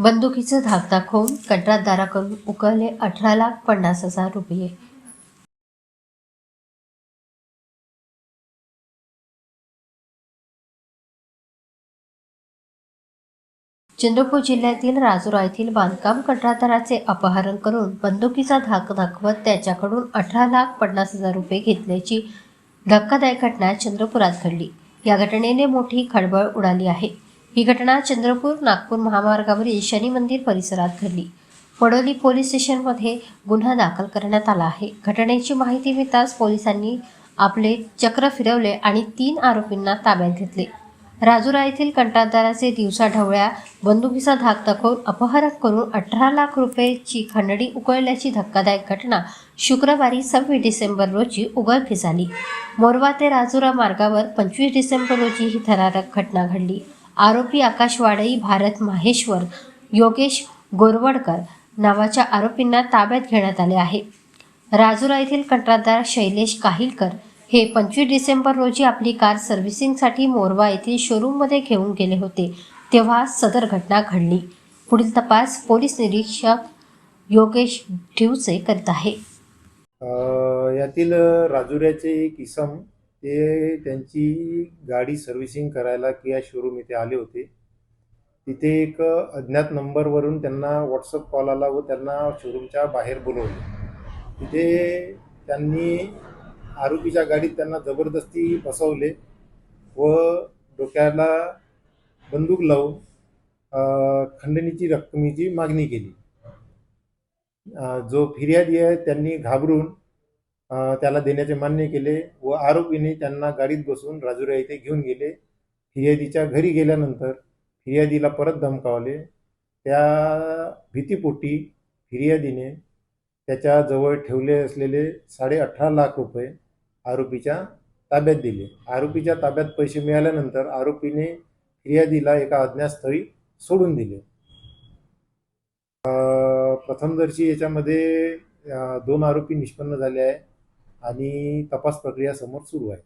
बंदुकीचं धाक दाखवून कंत्राटदाराकडून उकळले अठरा लाख पन्नास हजार रुपये. चंद्रपूर जिल्ह्यातील राजुरा येथील बांधकाम कंत्राटदाराचे अपहरण करून बंदुकीचा धाक दाखवत त्याच्याकडून अठरा लाख पन्नास हजार रुपये घेतल्याची धक्कादायक घटना चंद्रपुरात घडली. या घटनेने मोठी खळबळ उडाली आहे. ही घटना चंद्रपूर नागपूर महामार्गावरील शनी मंदिर परिसरात घडली. पडोली पोलीस स्टेशनमध्ये गुन्हा दाखल करण्यात आला आहे. घटनेची माहिती मिळताच पोलिसांनी आपले चक्र फिरवले आणि तीन आरोपींना ताब्यात घेतले. राजुरा येथील कंत्राटदाराचे दिवसाढवळ्या बंदुकीचा धाक दाखवून अपहरण करून अठरा लाख रुपयेची खंडणी उकळल्याची धक्कादायक घटना शुक्रवारी सव्वीस डिसेंबर रोजी उघडकीस आली. मोरवा ते राजुरा मार्गावर पंचवीस डिसेंबर रोजी ही थरारक घटना घडली. आरोपी आकाश वाडई भारत माहेश्वर योगेश गोरवडकर नावाच्या आरोपींना ताब्यात घेण्यात आले आहे. राजुरा येथील कंत्राटदार शैलेश काहिलकर हे पंचवीस डिसेंबर रोजी आपली कार सर्व्हिसिंगसाठी मोरवा येथील शोरूममध्ये घेऊन गेले होते तेव्हा सदर घटना घडली. पुढील तपास पोलीस निरीक्षक योगेश ठिवसे करीत आहे. यातील राजुऱ्याचे एक इसम ते त्यांची गाडी सर्व्हिसिंग करायला किया शोरूम इथे आले होते. तिथे एक अज्ञात नंबरवरून त्यांना व्हॉट्सअप कॉल आला व त्यांना शोरूमच्या बाहेर बोलवले. तिथे त्यांनी आरोपीच्या गाडीत त्यांना जबरदस्ती बसवले व डोक्याला बंदूक लावून खंडणीची रक्कमेची मागणी केली. जो फिर्यादी आहे त्यांनी घाबरून त्याला देण्याचे मान्य केले व आरोपीने त्यांना गाडीत बसून राजुरा येथे घेऊन गेले. फिर्यादीच्या घरी गेल्यानंतर फिर्यादीला परत धमकावले. त्या भीतीपोटी फिर्यादीने त्याच्याजवळ ठेवले असलेले साडे अठरा लाख रुपये आरोपीच्या ताब्यात दिले. आरोपीच्या ताब्यात पैसे मिळाल्यानंतर आरोपीने फिर्यादीला एका अज्ञातस्थळी सोडून दिले. प्रथमदर्शी याच्यामध्ये दोन आरोपी निष्पन्न झाले आहे आणि तपास प्रक्रिया समोर सुरू आहे.